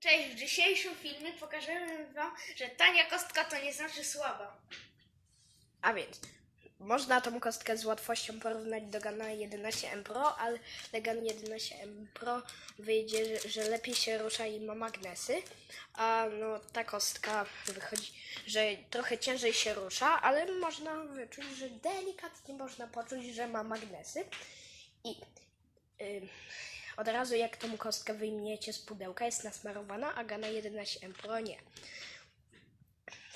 Cześć, w dzisiejszym filmie pokażemy Wam, że tania kostka to nie znaczy słaba. A więc, można tą kostkę z łatwością porównać do Gana 11M Pro, ale Gan 11M Pro wyjdzie, że, że lepiej się rusza i ma magnesy, a no ta kostka wychodzi, że trochę ciężej się rusza, ale można wyczuć, że delikatnie można poczuć, że ma magnesy i ym, od razu jak tą kostkę wyjmiecie z pudełka jest nasmarowana, a Gana 11M Pro nie.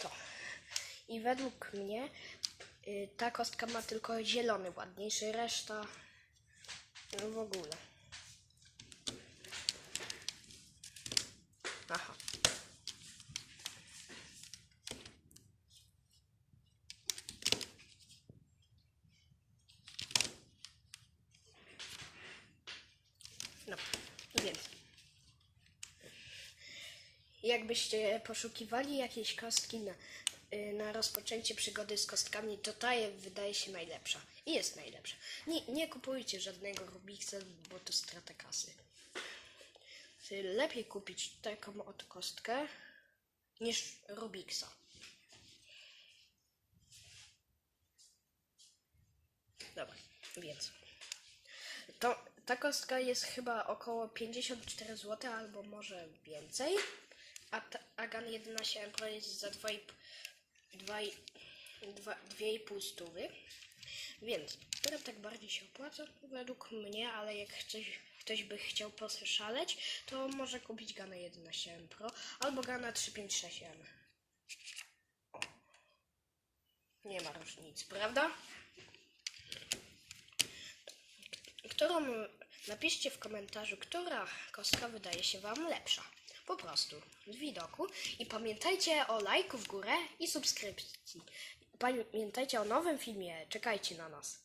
To. I według mnie y, ta kostka ma tylko zielony ładniejszy, reszta w ogóle. No, więc. Jakbyście poszukiwali jakiejś kostki na, y, na rozpoczęcie przygody z kostkami, to ta je wydaje się najlepsza. I jest najlepsza. Nie, nie kupujcie żadnego Rubiksa, bo to strata kasy. Lepiej kupić taką oto kostkę niż Rubiksa. Dobra, więc. To, ta kostka jest chyba około 54 zł albo może więcej. A, ta, a Gun 11 Pro jest za 2,5 stówy. Więc, która tak bardziej się opłaca według mnie, ale jak ktoś, ktoś by chciał poszaleć, to może kupić Gana 11 Pro albo Gana 356M. O. Nie ma różnicy, prawda? Którą napiszcie w komentarzu, która kostka wydaje się Wam lepsza. Po prostu z widoku. I pamiętajcie o lajku w górę i subskrypcji. Pamiętajcie o nowym filmie. Czekajcie na nas.